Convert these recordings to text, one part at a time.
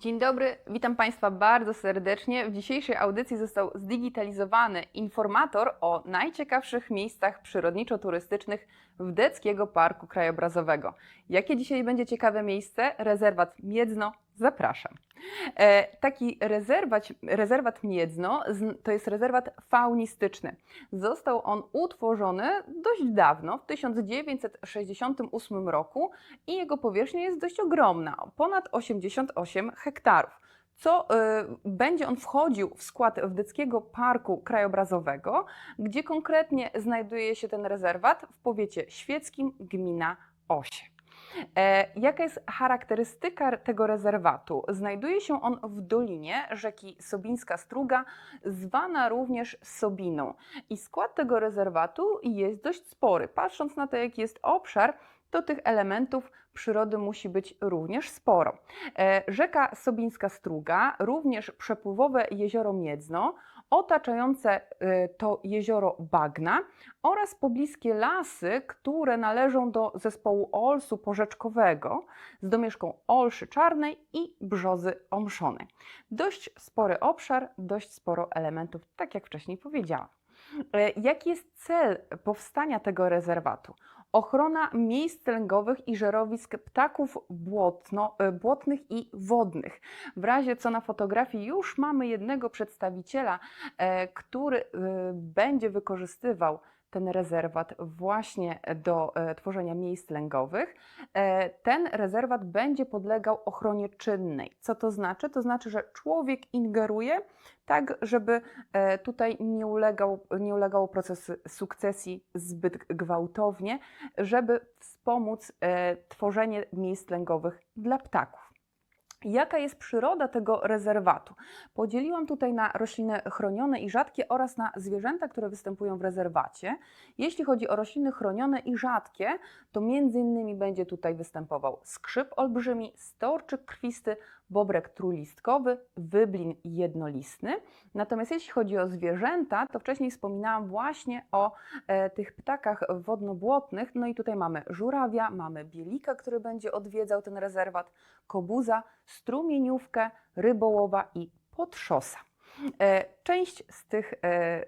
Dzień dobry, witam Państwa bardzo serdecznie. W dzisiejszej audycji został zdigitalizowany informator o najciekawszych miejscach przyrodniczo-turystycznych Wdeckiego Parku Krajobrazowego. Jakie dzisiaj będzie ciekawe miejsce? Rezerwat Miedzno. Zapraszam. E, taki rezerwat, rezerwat Miedzno to jest rezerwat faunistyczny. Został on utworzony dość dawno, w 1968 roku i jego powierzchnia jest dość ogromna, ponad 88 hektarów. Co y, będzie on wchodził w skład Wdeckiego Parku Krajobrazowego, gdzie konkretnie znajduje się ten rezerwat w powiecie świeckim, gmina Osie. E, jaka jest charakterystyka tego rezerwatu? Znajduje się on w dolinie rzeki Sobińska Struga, zwana również Sobiną. I skład tego rezerwatu jest dość spory. Patrząc na to, jaki jest obszar, to tych elementów przyrody musi być również sporo. E, Rzeka Sobińska Struga, również przepływowe jezioro Miedzno, otaczające e, to jezioro Bagna oraz pobliskie lasy, które należą do zespołu Olsu Porzeczkowego z domieszką Olszy Czarnej i Brzozy Omszonej. Dość spory obszar, dość sporo elementów, tak jak wcześniej powiedziałam. E, Jaki jest cel powstania tego rezerwatu? Ochrona miejsc lęgowych i żerowisk ptaków błotno, e, błotnych i wodnych. W razie co na fotografii już mamy jednego przedstawiciela, e, który e, będzie wykorzystywał ten rezerwat właśnie do e, tworzenia miejsc lęgowych. E, Ten rezerwat będzie podlegał ochronie czynnej. Co to znaczy? To znaczy, że człowiek ingeruje tak, żeby e, tutaj nie ulegał, nie ulegał proces sukcesji zbyt gwałtownie, żeby wspomóc tworzenie miejsc lęgowych dla ptaków. Jaka jest przyroda tego rezerwatu? Podzieliłam tutaj na rośliny chronione i rzadkie oraz na zwierzęta, które występują w rezerwacie. Jeśli chodzi o rośliny chronione i rzadkie, to między innymi będzie tutaj występował skrzyp olbrzymi, storczyk krwisty, bobrek trójlistkowy, wyblin jednolistny. Natomiast jeśli chodzi o zwierzęta, to wcześniej wspominałam właśnie o e, tych ptakach wodnobłotnych. No i tutaj mamy żurawia, mamy bielika, który będzie odwiedzał ten rezerwat, kobuza, strumieniówkę, rybołowa i potrzosa. E, Część z tych, e,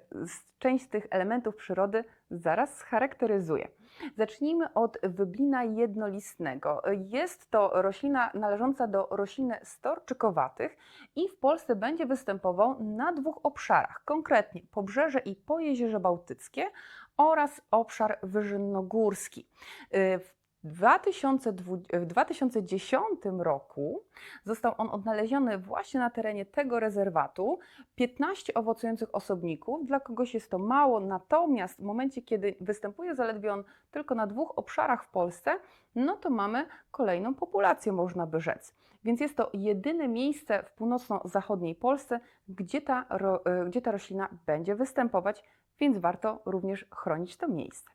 część z tych elementów przyrody zaraz scharakteryzuję. Zacznijmy od wyblina jednolistnego. Jest to roślina należąca do rośliny storczykowatych i w Polsce będzie występował na dwóch obszarach, konkretnie Pobrzeże i Pojezierze Bałtyckie oraz obszar wyżynnogórski. Y, W 2020 w 2010 roku został on odnaleziony właśnie na terenie tego rezerwatu. 15 owocujących osobników, dla kogoś jest to mało, natomiast w momencie, kiedy występuje zaledwie on tylko na dwóch obszarach w Polsce, no to mamy kolejną populację, można by rzec. Więc jest to jedyne miejsce w północno-zachodniej Polsce, gdzie ta, gdzie ta roślina będzie występować, więc warto również chronić to miejsce.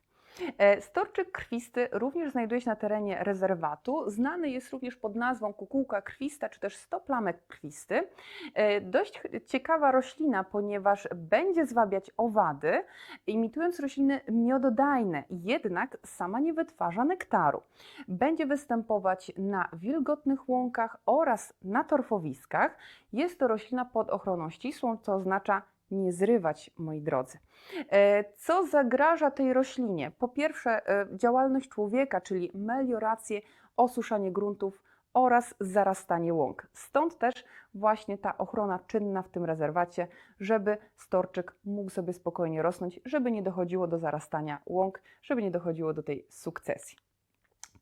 E, Storczyk krwisty również znajduje się na terenie rezerwatu. Znany jest również pod nazwą kukułka krwista czy też stoplamek krwisty. E, Dość ciekawa roślina, ponieważ będzie zwabiać owady, imitując rośliny miododajne, jednak sama nie wytwarza nektaru. Będzie występować na wilgotnych łąkach oraz na torfowiskach. Jest to roślina pod ochroną ścisłą, co oznacza nie zrywać, moi drodzy. E, Co zagraża tej roślinie? Po pierwsze, e, działalność człowieka, czyli meliorację, osuszanie gruntów oraz zarastanie łąk. Stąd też właśnie ta ochrona czynna w tym rezerwacie, żeby storczyk mógł sobie spokojnie rosnąć, żeby nie dochodziło do zarastania łąk, żeby nie dochodziło do tej sukcesji.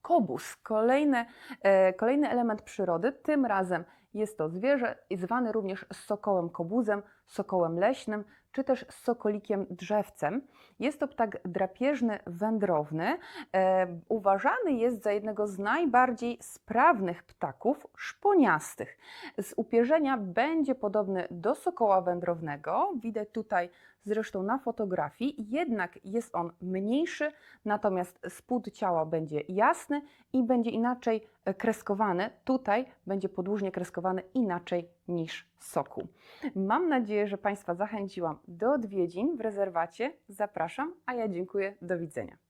Kobus, kolejny, e, kolejny element przyrody, tym razem jest to zwierzę zwany również sokołem kobuzem, sokołem leśnym, czy też sokolikiem drzewcem. Jest to ptak drapieżny, wędrowny. E, uważany jest za jednego z najbardziej sprawnych ptaków szponiastych. Z upierzenia będzie podobny do sokoła wędrownego. Widać tutaj zresztą na fotografii, jednak jest on mniejszy, natomiast spód ciała będzie jasny i będzie inaczej e, kreskowany. Tutaj będzie podłużnie kreskowany inaczej niż sokół. Mam nadzieję, że Państwa zachęciłam do odwiedzin w rezerwacie. Zapraszam, a ja dziękuję. Do widzenia.